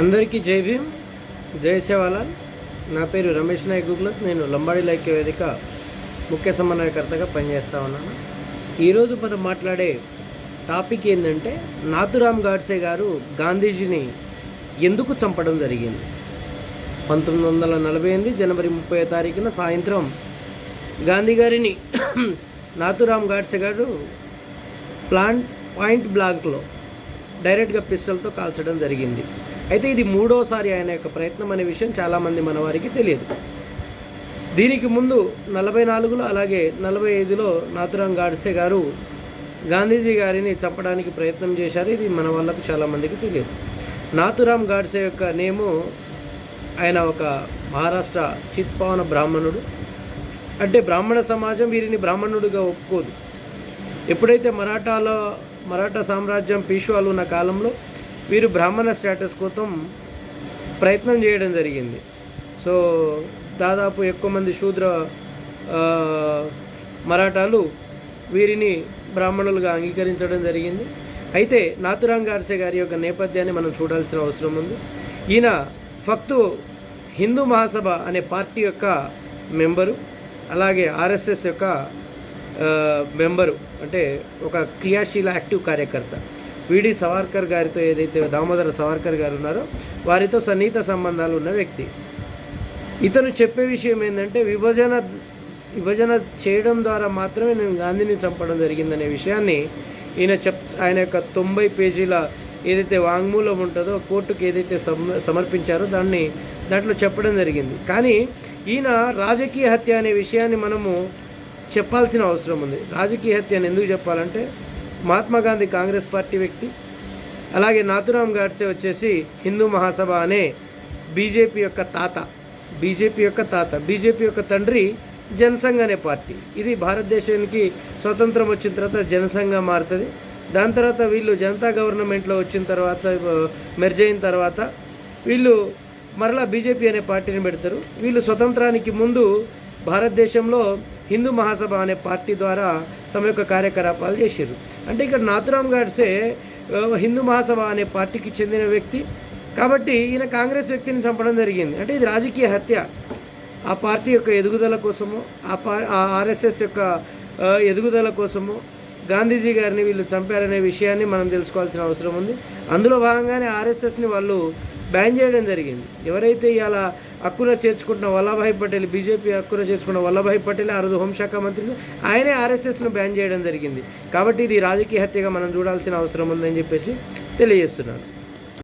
అందరికీ జై భీమ్ జై సేవాలాల్. నా పేరు రమేష్ నాయక్ గుగ్లత్. నేను లంబాడి లైక్య వేదిక ముఖ్య సమన్వయకర్తగా పనిచేస్తా ఉన్నాను. ఈరోజు మనం మాట్లాడే టాపిక్ ఏంటంటే నాథురామ్ గాడ్సే గారు గాంధీజీని ఎందుకు చంపడం జరిగింది? పంతొమ్మిది వందల నలభై ఎనిమిది జనవరి ముప్పై తారీఖున సాయంత్రం గాంధీ గారిని నాథురామ్ గాడ్సే గారు ప్లాంట్ పాయింట్ బ్లాక్లో డైరెక్ట్గా పిస్టల్తో కాల్చడం జరిగింది. అయితే ఇది మూడోసారి ఆయన యొక్క ప్రయత్నం అనే విషయం చాలామంది మన వారికి తెలియదు. దీనికి ముందు నలభై నాలుగులో అలాగే నలభై ఐదులో నాథురాం గాడ్సే గారు గాంధీజీ గారిని చంపడానికి ప్రయత్నం చేశారు. ఇది మన వాళ్ళకు చాలామందికి తెలియదు. నాథురాం గాడ్సే యొక్క నేము ఆయన ఒక మహారాష్ట్ర చిత్పావన బ్రాహ్మణుడు. అంటే బ్రాహ్మణ సమాజం వీరిని బ్రాహ్మణుడిగా ఒప్పుకోదు. ఎప్పుడైతే మరాఠాలో మరాఠా సామ్రాజ్యం పీషువాలు ఉన్న కాలంలో వీరు బ్రాహ్మణ స్టేటస్ కోసం ప్రయత్నం చేయడం జరిగింది. సో దాదాపు ఎక్కువ మంది శూద్ర మరాఠాలు వీరిని బ్రాహ్మణులుగా అంగీకరించడం జరిగింది. అయితే నాతురాం గార్సే గారి యొక్క నేపథ్యాన్ని మనం చూడాల్సిన అవసరం ఉంది. ఈయన ఫక్తు హిందూ మహాసభ అనే పార్టీ యొక్క మెంబరు అలాగే ఆర్ఎస్ఎస్ యొక్క మెంబరు అంటే ఒక క్రియాశీల యాక్టివ్ కార్యకర్త. విడి సవార్కర్ గారితో ఏదైతే దామోదర సవార్కర్ గారు ఉన్నారో వారితో సన్నిహిత సంబంధాలు ఉన్న వ్యక్తి. ఇతను చెప్పే విషయం ఏంటంటే విభజన విభజన చేయడం ద్వారా మాత్రమే నేను గాంధీని చంపడం జరిగిందనే విషయాన్ని ఈయన చెప్ ఆయన యొక్క తొంభై పేజీల ఏదైతే వాంగ్మూలం ఉంటుందో కోర్టుకు ఏదైతే సమ సమర్పించారో దాన్ని దాంట్లో చెప్పడం జరిగింది. కానీ ఈయన రాజకీయ హత్య అనే విషయాన్ని మనము చెప్పాల్సిన అవసరం ఉంది. రాజకీయ హత్య అని ఎందుకు చెప్పాలంటే మహాత్మా గాంధీ కాంగ్రెస్ పార్టీ వ్యక్తి. అలాగే నాథురామ్ గాడ్సే వచ్చేసి హిందూ మహాసభ అనే బీజేపీ యొక్క తాత. బీజేపీ యొక్క తాత. బీజేపీ యొక్క తండ్రి జనసంఘ్ అనే పార్టీ. ఇది భారతదేశానికి స్వతంత్రం వచ్చిన తర్వాత జనసంఘ మారుతుంది. దాని తర్వాత వీళ్ళు జనతా గవర్నమెంట్లో వచ్చిన తర్వాత మెర్జ్ అయిన తర్వాత వీళ్ళు మరలా బీజేపీ అనే పార్టీని పెడతారు. వీళ్ళు స్వతంత్రానికి ముందు భారతదేశంలో హిందూ మహాసభ అనే పార్టీ ద్వారా తమ యొక్క కార్యకలాపాలు చేశారు అంటే ఇక్కడ నాథురామ్ గాడ్సే హిందూ మహాసభ అనే పార్టీకి చెందిన వ్యక్తి. కాబట్టి ఈయన కాంగ్రెస్ వ్యక్తిని చంపడం జరిగింది. అంటే ఇది రాజకీయ హత్య. ఆ పార్టీ యొక్క ఎదుగుదల కోసము ఆ పా ఆ ఆర్ఎస్ఎస్ యొక్క ఎదుగుదల కోసము గాంధీజీ గారిని వీళ్ళు చంపారనే విషయాన్ని మనం తెలుసుకోవాల్సిన అవసరం ఉంది. అందులో భాగంగానే ఆర్ఎస్ఎస్ని వాళ్ళు బ్యాన్ చేయడం జరిగింది. ఎవరైతే ఇలా హక్కున చేర్చుకుంటున్న వల్లభాయ్ పటేల్ బీజేపీ హక్కున చేర్చుకున్న వల్లభాయ్ పటేల్ ఆ రోజు హోంశాఖ మంత్రి ఆయనే ఆర్ఎస్ఎస్ను బ్యాన్ చేయడం జరిగింది. కాబట్టి ఇది రాజకీయ హత్యగా మనం చూడాల్సిన అవసరం ఉందని చెప్పేసి తెలియజేస్తున్నాను.